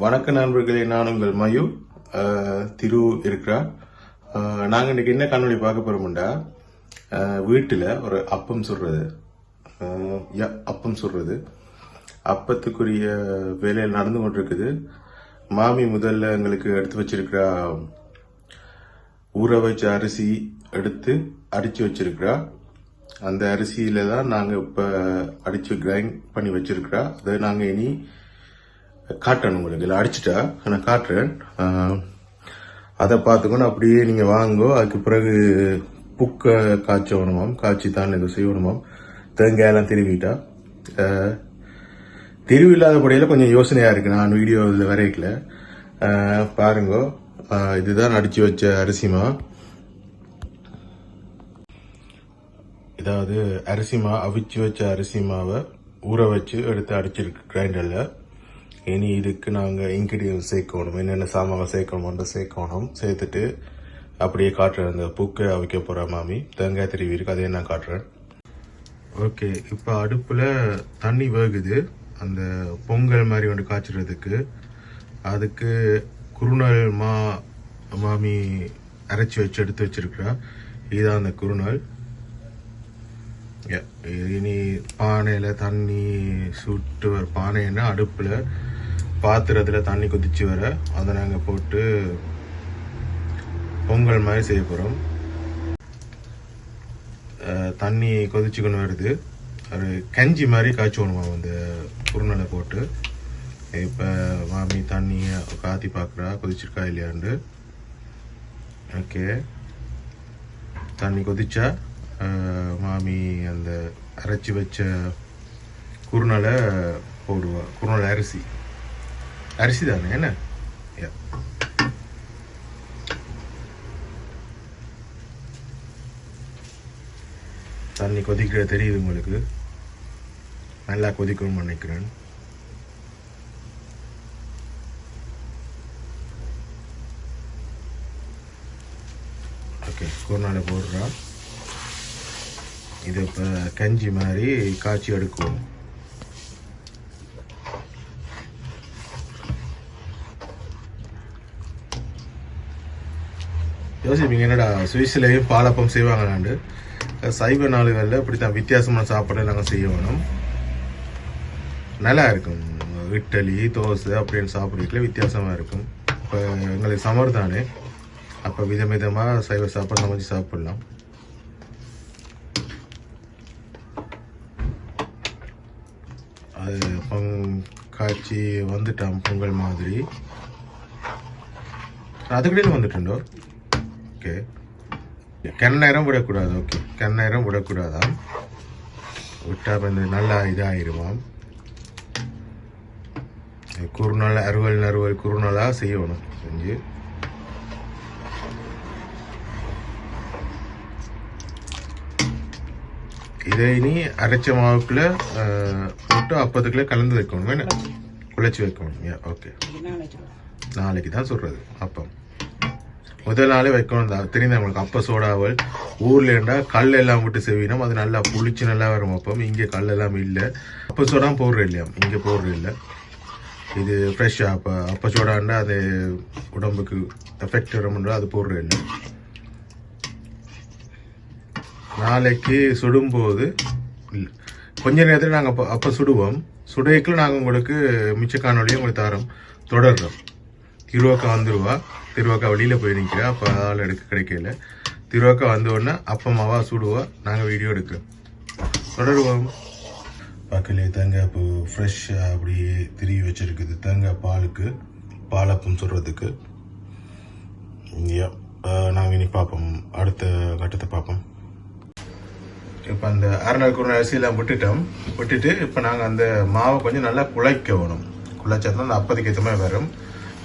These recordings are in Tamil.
வணக்க நண்பர்களே நான் உங்கள் மயு திரு இருக்கிறா நாங்கள் இன்றைக்கி இன்னைக்கு என்ன காணொலி பார்க்க போறோம்டா? வீட்டில் ஒரு அப்பம் சுடுறது. அப்பம் சுடுறது. அப்பத்துக்குரிய வேலையில் நடந்து கொண்டிருக்குது. மாமி முதல்ல எங்களுக்கு எடுத்து வச்சிருக்கிறா ஊற வச்ச அரிசி எடுத்து அடித்து வச்சிருக்கிறா. அந்த அரிசியில தான் நாங்கள் இப்போ அடித்து கிரைண்ட் பண்ணி வச்சிருக்கிறா. அதை நாங்கள் இனி காட்டணும் உங்களுக்கு இல்லை அடிச்சிட்டா நான் காட்டுறேன். அதை பார்த்துக்கணும். அப்படியே நீங்கள் வாங்கோ. அதுக்கு பிறகு புக்கை காய்ச்ச வேணுமாம் காய்ச்சி தான் இது செய்யணுமாம் தேங்காயெல்லாம் திருவிட்டா. ஆஹ், படையில் கொஞ்சம் யோசனையாக இருக்குது நான் வீடியோ இதில் வரைக்கல பாருங்கோ. இதுதான் அடித்து வச்ச அரிசிமா இதாவது அரிசி மா அவிச்சு வச்ச அரிசி மாவை ஊற வச்சு எடுத்து அடிச்சிருக்கு கிரைண்டரில் இனி இதுக்கு நாங்கள் இன்கிரீடியன்ஸ் சேர்க்கணும் என்னென்ன சாமான் சேர்க்கணுமோ சேர்க்கணும். சேர்த்துட்டு அப்படியே காட்டுறேன். அந்த பூக்கை அவிக்க போகிற மாமி. தேங்காய் திருவி இருக்கு அதையும் நான் காட்டுறேன். ஓகே இப்போ அடுப்பில் தண்ணி வேகுது. அந்த பொங்கல் மாதிரி ஒன்று காய்ச்சறதுக்கு. அதுக்கு குருணல் மா மாமி அரைச்சி வச்சு எடுத்து வச்சிருக்கிறா. இதுதான் அந்த குருணல் இனி பானையில் தண்ணி சுட்டு வர பானைன்னா அடுப்பில் பாத்திரத்தில் தண்ணி கொதிச்சு வர அதை நாங்கள் போட்டு பொங்கல் மாதிரி செய்ய போகிறோம் தண்ணி கொதிச்சுக்கணும் வருது. ஒரு கஞ்சி மாதிரி காய்ச்சுவணுமா அந்த குருணலை போட்டு. இப்போ மாமி தண்ணியை காத்தி பார்க்குறா கொதிச்சிருக்கா இல்லையாண்டு ஓகே. தண்ணி கொதிச்சா மாமி அந்த அரைச்சி வச்ச குருநலை போடுவா குருநலை அரிசி. அரிசி தானே என்ன தண்ணி கொதிக்கிற தெரியுது உங்களுக்கு. நல்லா கொதிக்கணும்னு நினைக்கிறேன். ஓகே குருணால போடுறா. இது இப்போ கஞ்சி மாதிரி காய்ச்சி எடுக்குவோம். யோசிப்பீங்க என்னடா சுவிஸ்லேயும் பாலப்பம் செய்வாங்க செய்வாங்களாண்டு. சைவ நாளுகளில் இப்படி தான் வித்தியாசமான சாப்பாடு நாங்கள் செய்ய வேணும். நல்லா இருக்கும். இட்லி தோசை அப்படின்னு சாப்பிட்றதுல வித்தியாசமாக இருக்கும். இப்போ எங்களுக்கு சமர் தானே. அப்போ விதவிதமாக சைவ சாப்பாடு சமைச்சு சாப்பிட்லாம். அது பொங் காய்ச்சி வந்துட்டான் பொங்கல் மாதிரி. அதுக்கிட்டே வந்துட்டுண்டோ ஓகே கெண்ணேரம் விடக்கூடாது. ஓகே கெண்ணேரம் விடக்கூடாதாம் விட்டா வந்து நல்லா இதாகிருவாம் குறுநாள் அறுவல் நறுவல் குறுநாளாக செய்யணும். செஞ்சு. இதை இனி அரைச்ச மாவுக்குள்ள போட்டு அப்பத்துக்குள்ள கலந்து வைக்கணும். என்ன குழைச்சி வைக்கணும். ஓகே நாளைக்கு தான் சொல்றது. அப்பம். முதல் நாளே வைக்கணும். தான் தெரியுது நம்மளுக்கு அப்ப சோடாவல். ஊர்ல இருந்தா கல் எல்லாம் விட்டு செவினோம் அது நல்லா புளிச்சு நல்லா வரும் அப்பம் இங்க கல் எல்லாம் இல்லை. அப்ப சோடா போடுற இல்லையா? இங்க போடுற இல்ல. இது ஃப்ரெஷ்ஷா அப்ப அப்ப சோடாண்டா அது உடம்புக்கு எஃபெக்ட் வரும்ன்றா அது போடுற இல்லை. நாளைக்கு சுடும்போது கொஞ்ச நேரத்தில் நாங்கள் அப்போ அப்போ சுடுவோம். சுடையக்குள்ள நாங்கள் உங்களுக்கு மிச்ச காணொலியை உங்களுக்கு தரோம். தொடர்றோம். திருவாக்கா வந்துருவா. திருவாக்கா வெளியில் போய் நிற்கிறா அப்போ ஆள் எடுக்க கிடைக்கல. திருவாக்கா வந்த அப்போ அப்பமாவா சுடுவா நாங்கள் வீடியோ எடுக்கிறோம் தொடருவோம். பக்கத்துலேயே தேங்காய் பூ ஃப்ரெஷ்ஷாக அப்படியே திருவி வச்சுருக்குது. தேங்காய் பாலுக்கு பாலப்பம் சுடுறதுக்கு. நாங்கள் இனி பார்ப்போம். அடுத்த கட்டத்தை பார்ப்போம். இப்போ அந்த அரைநாள் குறை அரிசியெல்லாம் விட்டுட்டோம். விட்டுட்டு இப்போ நாங்கள் அந்த மாவை கொஞ்சம் நல்லா குழைக்க வேணும் குழைச்சா தான் அந்த அப்பத்துக்கு ஏற்ற மாதிரி வரும்.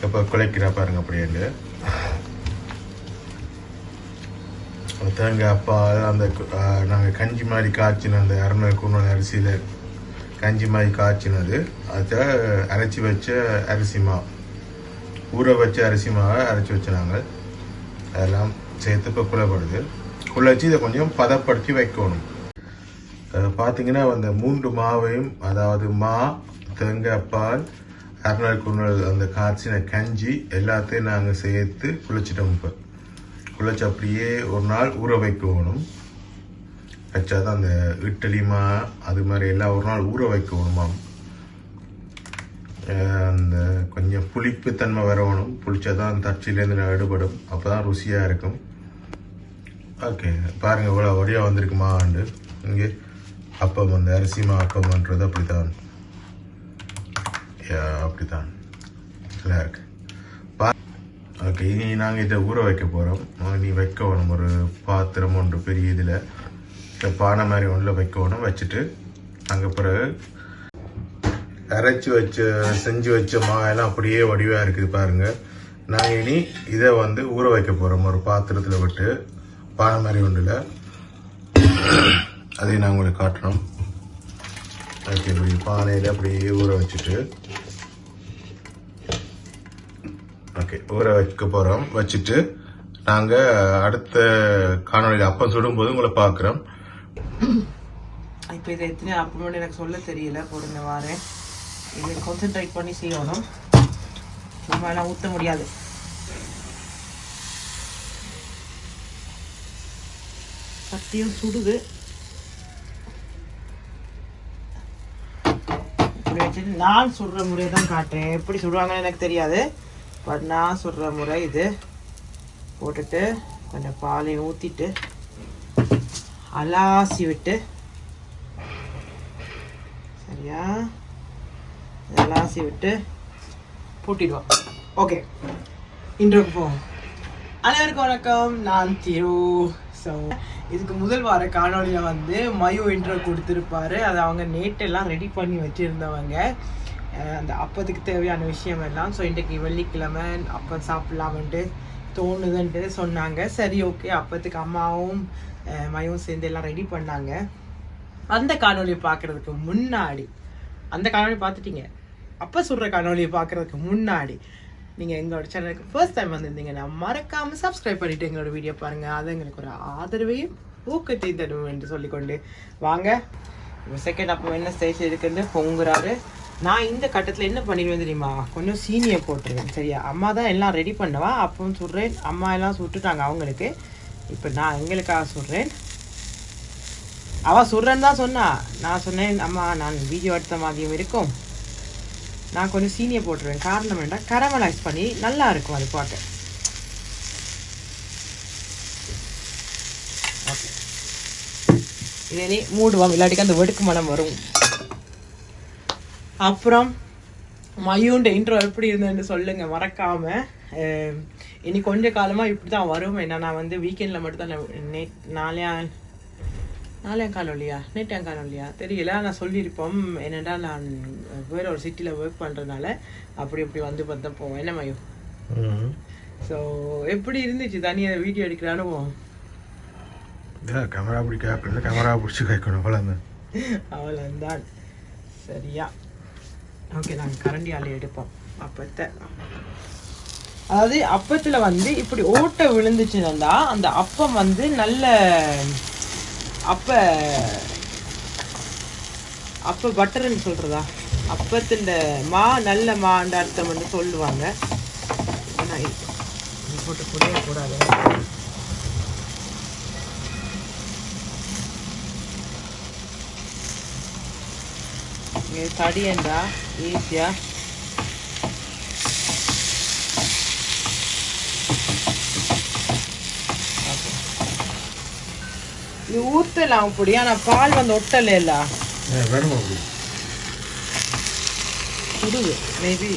இப்போ குழைக்கிறா பாருங்க அப்படின்னு தேங்காய் அப்பா அந்த நாங்கள் கஞ்சி மாதிரி காய்ச்சின அந்த அரைநாள் குருணை அரிசியில் கஞ்சி மாதிரி காய்ச்சினது. அதை அரைச்சி வச்ச அரிசி மாவு ஊற வச்ச அரிசி மாவை அரைச்சி வச்ச நாங்கள் அதெல்லாம் சேர்த்து இப்போ குலைப்படுது குழைச்சி இதை கொஞ்சம் பதப்படுத்தி வைக்கணும். பார்த்தீங்கன்னா அந்த மூன்று மாவையும் அதாவது மா தேங்காய் பால் அரைநாள் குருணல் அந்த காய்ச்சின கஞ்சி எல்லாத்தையும் நாங்கள் சேர்த்து குளிச்சிட்டோம் இப்போ. குளிச்சு அப்படியே ஒரு நாள் ஊற வைக்கணும். வச்சாதான் அந்த இட்டலிமா அது மாதிரி எல்லாம் ஒரு நாள் ஊற வைக்கணுமாம். அந்த கொஞ்சம் புளிப்புத்தன்மை வரணும் புளிச்சாதான் தச்சிலேருந்து எடுபடும். அப்போ தான் ருசியாக இருக்கும். ஓகே பாருங்க இவ்வளோ வடியாக வந்திருக்குமாண்டு இங்கே அப்பம் அந்த அரிசிமா அப்பம்ன்றது அப்படித்தான். யா, அப்படித்தான். நல்லா இருக்குது ஓகே இனி நாங்கள் இதை ஊற வைக்க போகிறோம் நீ வைக்கணும். ஒரு பாத்திரம் ஒன்று பெரிய இதில். பானை மாதிரி ஒன்றில் வைக்கணும். வச்சுட்டு அங்கே பிறகு அரைச்சி வச்ச செஞ்சு வச்ச எல்லாம் அப்படியே வடிவாக இருக்குது பாருங்கள் நாங்கள் இனி இதை வந்து ஊற வைக்க போகிறோம் ஒரு பாத்திரத்தில் விட்டு பானை மாதிரி ஒன்றில் அதையும் நான் உங்களுக்கு காட்டுறோம் ஓகே இப்படி பானையில் அப்படியே ஊற வச்சுட்டு ஓகே ஊற வைக்க போகிறோம் வச்சுட்டு நாங்கள் அடுத்த காணொலியில் அப்பம் சுடும்போது உங்களை பார்க்குறோம். இப்போ இதை எத்தனை அப்படி எனக்கு சொல்ல தெரியல. பொறுங்க வாரேன். இதை கான்சென்ட்ரேட் பண்ணி செய்யணும். நம்ம எல்லாம் ஊற்ற முடியாது. சத்தியம் சுடுது. இப்படி நான் சுடுற முறையை தான் காட்டுறேன். எப்படி சுடுவாங்கன்னு எனக்கு தெரியாது. பண்ணா சுடுற முறை இது. போட்டுட்டு கொஞ்சம் பாலையும் ஊற்றிட்டு அலாசி விட்டு சரியா? அலாசி விட்டு பூட்டிடுவோம். ஓகே. இன்றைக்கு போவோம். அனைவருக்கும் வணக்கம். நான் திரு. ஸோ இதுக்கு முதல் வார காணொலியில் வந்து மயு இன்ட்ரோ கொடுத்துருப்பாரு. அதை அவங்க நேட்டெல்லாம் ரெடி பண்ணி வச்சுருந்தவங்க. அந்த அப்பத்துக்கு தேவையான விஷயம் எல்லாம் ஸோ இன்றைக்கு வெள்ளிக்கிழமை அப்பம் சாப்பிட்லாமன்ட்டு தோணுதுன்ட்டு சொன்னாங்க. சரி ஓகே அப்பத்துக்கு அம்மாவும் அஹ் மயும் சேர்ந்து எல்லாம் ரெடி பண்ணாங்க. அந்த காணொளியை பார்க்கறதுக்கு முன்னாடி அந்த காணொலி பார்த்துட்டீங்க. அப்போ சொல்கிற காணொளியை பார்க்கறதுக்கு முன்னாடி நீங்கள் எங்களோட சேனலுக்கு ஃபர்ஸ்ட் டைம் வந்திருந்தீங்கன்னா மறக்காமல் சப்ஸ்கிரைப் பண்ணிவிட்டு எங்களோட வீடியோ பாருங்கள் அது எங்களுக்கு ஒரு ஆதரவையும் ஊக்கத்தையும் தரும் என்று சொல்லிக்கொண்டு வாங்க. இப்போ செகண்ட் அப்போ என்ன ஸ்டேஜ் இருக்குன்னு பொங்குறாரு. நான் இந்த கட்டத்தில் என்ன பண்ணிடுவேன் தெரியுமா? கொஞ்சம் சீனியை போட்டுருவேன் சரியா? அம்மா தான் எல்லாம் ரெடி பண்ணவா? அப்பவும் சுடுறேன். அம்மா எல்லாம் சுட்டுட்டாங்க அவங்களுக்கு. இப்போ நான் எங்களுக்காக சொல்கிறேன் அவள் சுடுறேன்னு தான் சொன்னா. நான் சொன்னேன் அம்மா நான் வீடியோ எடுத்த மாதிரியும் இருக்கும். நான் கொஞ்சம் சீனியை போட்டுருவேன். காரணம் வேண்டாம் கரமலைஸ் பண்ணி நல்லா இருக்கும் அது பார்க்க. ஓகே இதை மூடுவோம் இல்லாட்டிக்கு அந்த வெடுக்கு மனம் வரும். அப்புறம் மயூண்ட இன்ட்ரோ எப்படி இருந்ததுன்னு சொல்லுங்க மறக்காம. அஹ், இனி கொஞ்ச காலமா இப்படி தான் வரும். ஏன்னா நான் வந்து வீக்கெண்ட்ல மட்டும் தான் நே நாளையா நாளையாம் காணொலியா நேற்றாம் காணொலியா தெரியல நான் சொல்லியிருப்போம். என்னடா நான் வேற ஒரு சிட்டியில் ஒர்க் பண்ணுறதுனால அப்படி அப்படி வந்து பார்த்தா போவோம். என்ன மயம் ஸோ எப்படி இருந்துச்சு? தனியாக வீடியோ எடுக்கிற அனுபவம்? கேமரா பிடிக்க? கேமரா பிடிச்சி கேட்கணும் அவ்வளோதான் அவ்வளோதான் சரியா. ஓகே நாங்கள் கரண்டியால் எடுப்போம். அப்பத்தை. அதாவது அப்பத்தில் வந்து இப்படி ஓட்டை விழுந்துச்சுன்னா அந்த அப்பம் வந்து நல்ல அப்ப அப்ப பட்டர்னு சொல்கிறதா அப்பத்தின் மா நல்ல மாண்ட அர்த்தம் வந்து சொல்லுவாங்க. போட்டு புரிய கூடாது இங்கே தடியண்டா ஈஸியா? இது ஊத்தலாம் அப்படி ஆனா பால் வந்து ஒட்டல இல்ல. மேபி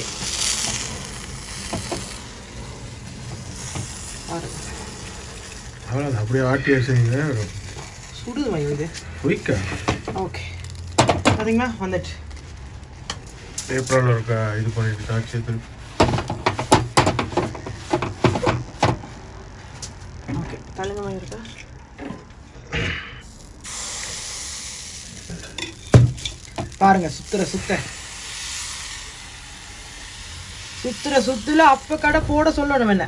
அவ்வளோதான் அப்படியே ஆட்டி வரும் சுடுது இது. குயிக்கா ஓகே பாத்தீங்களா? வந்துட்டு. ஏப்ரலில் இருக்க இது பண்ணிட்டு காய்ச்சி ஓகே இருக்கா? பாருங்க சுத்துற சுத்த. சுத்துற சுத்துல அப்ப கடை போட சொல்லணும் என்ன?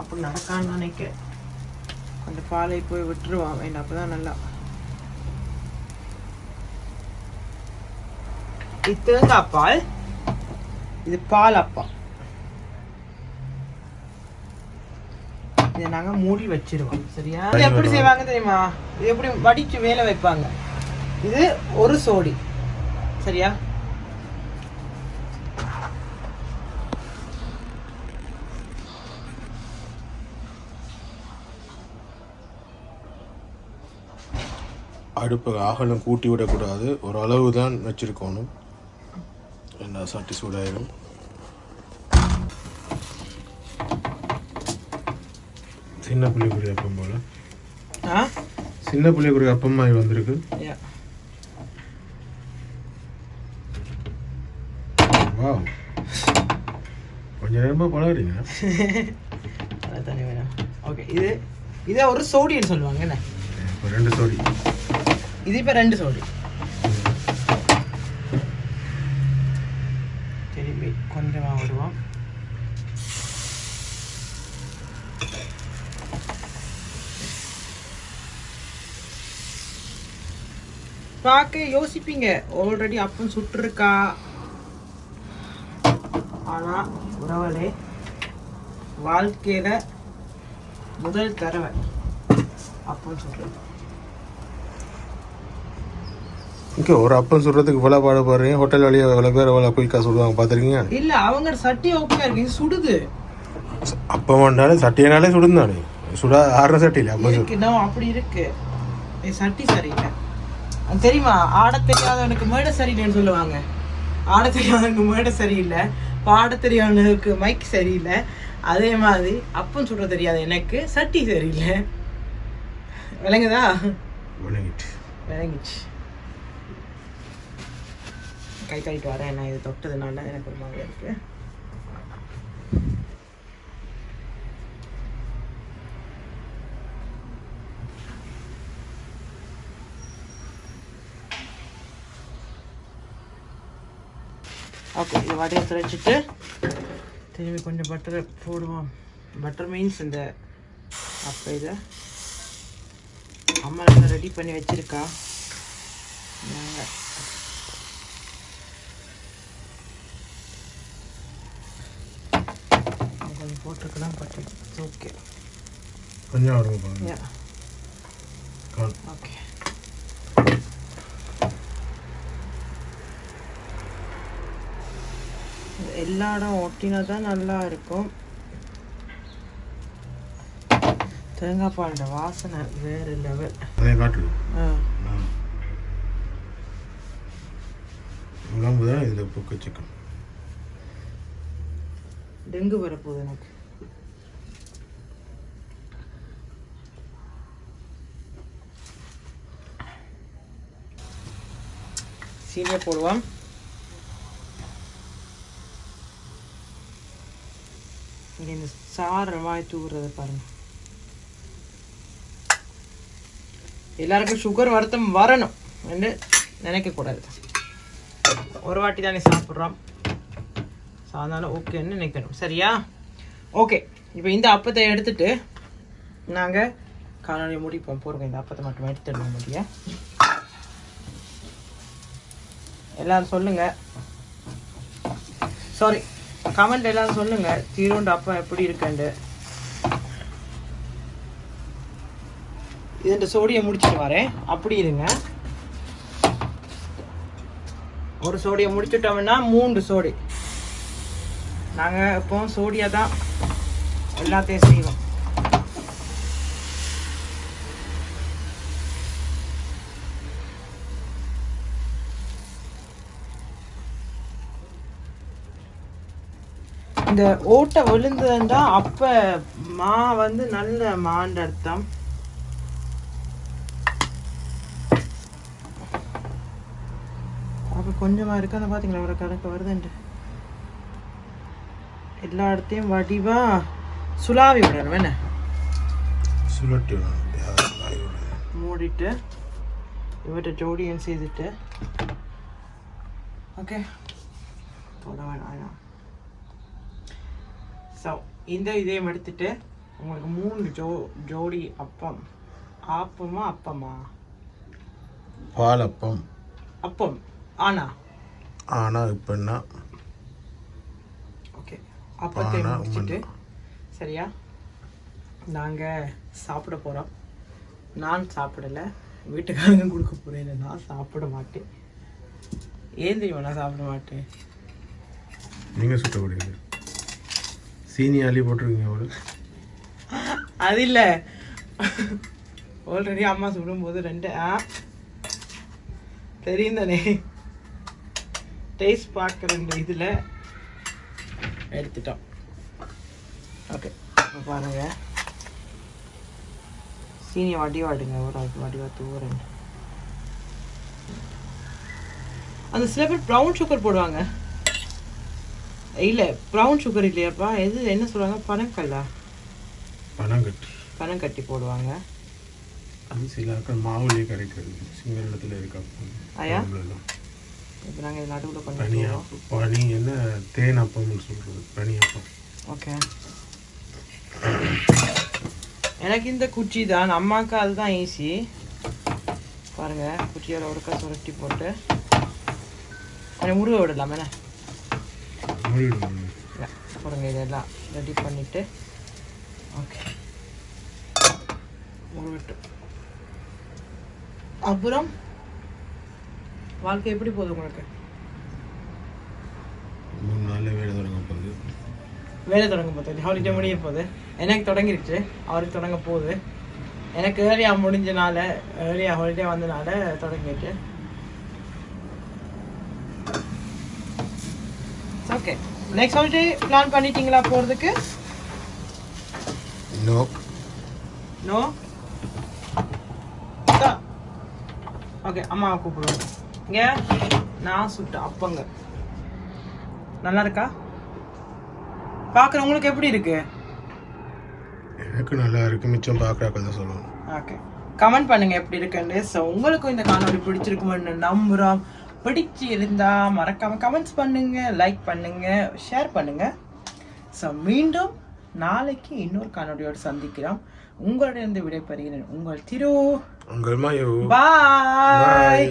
அப்படி நடக்கான்னு நினைக்க கொஞ்சம் பாலை போய் விட்டுருவான் என்ன அப்பதான் நல்லா இது தேங்காய் பால் இது பால் அப்பம். இதை நாங்க மூடி வச்சிருவோம். சரியா? இது எப்படி செய்வாங்க தெரியுமா? இது எப்படி வடிச்சு வேலை வைப்பாங்க? இது ஒரு சோடி. சரியா? அடுப்பு அகலம் கூட்டி விடக்கூடாது. ஒரு அளவு தான் வச்சிருக்கணும். சட்டி சூடாயிரும். சின்ன புள்ளிக்குரிய அப்பம் போல. ஆ? சின்ன புள்ளிக்குரிய அப்பம் மாதிரி வந்திருக்கு. Yeah. வாவ். கொஞ்ச நேரமா பழகுறீங்க. அதான் தண்ணி வேணும். ஓகே இது இதை ஒரு சோடின்னு சொல்லுவாங்க என்ன? இப்போ ரெண்டு சோடி. இது இப்போ ரெண்டு சோடி திரும்பி கொஞ்சமாக விடுவோம் பார்க்க யோசிப்பீங்க. ஆல்ரெடி அப்பம் சுட்டுருக்கா. ஆனா உறவலே வாழ்க்கையில முதல் தடவை அப்பம் சுட்டுருக்கு ஓகே ஒரு அப்பம் சுடுறதுக்கு இவ்வளோ பாடு பாருங்க ஹோட்டல் வழியாக எவ்வளோ பேர் எவ்வளோ குயிக்காக சுடுவாங்க பார்த்துருக்கீங்க இல்ல அவங்க சட்டி ஓகே இருக்கு. சுடுது. அப்பம் வேண்டாலே சட்டியனாலே சுடுந்தானே. சுடா ஆடுற சட்டியில் அப்பம் சுடு இருக்கு நான் அப்படி இருக்கு. சட்டி சரியில்லை. தெரியுமா? ஆட தெரியாதவனுக்கு மேடை சரியில்லைன்னு சொல்லுவாங்க. ஆட தெரியாதவனுக்கு மேடை சரியில்லை. பாட தெரியாதவனுக்கு மைக் சரியில்லை. அதே மாதிரி அப்பம் சுட தெரியாது எனக்கு. சட்டி சரியில்லை. விளங்குதா? விளங்கிட்டு. விளங்கிச்சு. கை கழிட்டு வரேன். நான் இது தொட்டதுனால எனக்கு ஒரு மாதிரி இருக்கு. ஓகே இது வடையை திரைச்சிட்டு திரும்பி கொஞ்சம் பட்டரை போடுவோம். பட்டர் மீன்ஸ் இந்த அப்போ இதை அம்மா நல்லா ரெடி பண்ணி வச்சிருக்கா. நாங்கள் கொஞ்சம் போட்டிருக்கலாம் பட் இட்ஸ் ஓகே கொஞ்சம். ஓகே எல்லா இடம் ஒட்டினா தான் நல்லா இருக்கும். தேங்காய் பாலோட வாசனை வேறு லெவல். உடம்பு தான் இதில் புக்கு சிக்கன் டெங்கு வரப்போகுது எனக்கு. சீனியை போடுவோம் இங்கே இந்த சாறு வாய் தூக்குறத பாருங்க எல்லாருக்கும் சுகர் வருத்தம் வரணும் என்று நினைக்கக்கூடாது ஒரு வாட்டி தானே சாப்பிட்றோம் ஸோ அதனால் ஓகேன்னு நினைக்கணும் சரியா ஓகே இப்போ இந்த அப்பத்தை எடுத்துட்டு நாங்கள் காலையில் முடிப்போம் போகிறோம் இந்த அப்பத்தை மட்டும் எடுத்துடணும் முடிய எல்லாரும் சொல்லுங்க சாரி கமெண்ட் எல்லாரும் சொல்லுங்க. தீருண்டு அப்பா எப்படி இருக்குண்டு இது சோடியை முடிச்சுட்டு வரேன். அப்படி இருங்க. ஒரு சோடியை முடிச்சுட்டோம்னா மூன்று சோடி. நாங்கள் இப்போ சோடியா தான் எல்லாத்தையும் செய்வோம். இந்த ஓட்டை விழுந்ததுண்டா அப்ப மா வந்து நல்ல மாண்ட அர்த்தம். அப்ப கொஞ்சமா இருக்கு. அந்த பாத்தீங்களா? ஒரு கணக்கு வருதுண்டு எல்லா இடத்தையும் வடிவா சுலாவி விடணும். என்ன? சுழட்டி? மூடிட்டு இவர்கிட்ட ஜோடியன் செய்துட்டு. ஓகே. வேணாம் வேணாம். ஸோ இந்த இதையும் எடுத்துட்டு உங்களுக்கு மூணு ஜோ ஜோடி அப்பம். ஆப்பமா அப்பமா? பாலப்பம். அப்பம். ஆனா? ஆனால் இப்போன்னா ஓகே. அப்பத்தை ஆனா, முடிச்சிட்டு. சரியா? நாங்கள் சாப்பிட போகிறோம் நான் சாப்பிடல. வீட்டுக்காரங்க கொடுக்க போகிறேன் நான் சாப்பிட மாட்டேன். ஏன் தெரியுமா நான் சாப்பிட மாட்டேன்? நீங்கள் சுட்டப்படுவீங்க சீனி அள்ளி போட்டிருக்கீங்க அவரு அது இல்லை ஆல்ரெடி அம்மா சுடும்போது ரெண்டு ஆ. தெரியும் தானே டேஸ்ட் பார்க்குற இதில். எடுத்துட்டோம். ஓகே இப்போ பாருங்க. சீனி வாட்டி வாட்டுங்க ஒரு ஆளுக்கு வாட்டி வாத்து ரெண்டு அந்த சில பேர் ப்ரௌன் சுகர் போடுவாங்க. இல்லை ப்ரௌன் சுகர் இல்லையாப்பா? எது என்ன சொல்லுவாங்க? பனக்கல்லா பணம் கட்டி பனம் கட்டி போடுவாங்க. அது சில மாவுலேயே கிடைக்கிறது சிங்களத்தில் இருக்கா? இப்போ நாங்கள் நடுவில் பனி பண்ணிடுவோம் அப்பம் பனி என்ன தேன் அப்பம்னு சொல்கிறது பனி அப்பம் ஓகே. எனக்கு இந்த குச்சி தான். அம்மாவுக்கு அதுதான் ஈஸி பாருங்க குச்சியோட ஒருக்கா சுரட்டி போட்டு. கொஞ்சம் முருக விடலாம் என்ன? பாருங்க இதெல்லாம் ரெடி பண்ணிட்டு. ஓகே முருகட்டு அப்புறம் வாழ்க்கை எப்படி போகுது உங்களுக்கு? மூணு நாளில் வேலை தொடங்க போகுது. வேலை தொடங்க போகுது. ஹாலிடே முடிய போகுது. எனக்கு தொடங்கிருச்சு. அவருக்கு தொடங்க போகுது. எனக்கு ஏர்லியாக முடிஞ்சனால ஏர்லியாக ஹாலிடே வந்தனால தொடங்கிட்டு ஓகே நெக்ஸ்ட் ஹாலிடே பிளான் பண்ணிட்டீங்களா போகிறதுக்கு நோ நோ ஓகே அம்மாவை கூப்பிடுவோம். இங்கே நான் சுட்ட அப்பங்க. நல்லா இருக்கா? பார்க்குறவங்களுக்கு எப்படி இருக்கு? எனக்கு நல்லா இருக்கு மிச்சம் பார்க்குறாக்கள் தான் சொல்லணும். ஓகே கமெண்ட் பண்ணுங்க எப்படி இருக்குன்னு. ஸோ உங்களுக்கும் இந்த காணொளி பிடிச்சிருக்கும்னு நம்புகிறோம் பிடிச்சி இருந்தா மறக்காம கமெண்ட்ஸ் பண்ணுங்க லைக் பண்ணுங்க ஷேர் பண்ணுங்க. ஸோ மீண்டும் நாளைக்கு இன்னொரு காணொளியோடு சந்திக்கிறோம். உங்களிடம் விடைபெறுகிறேன். உங்கள் திரு. உங்கள் பாய்.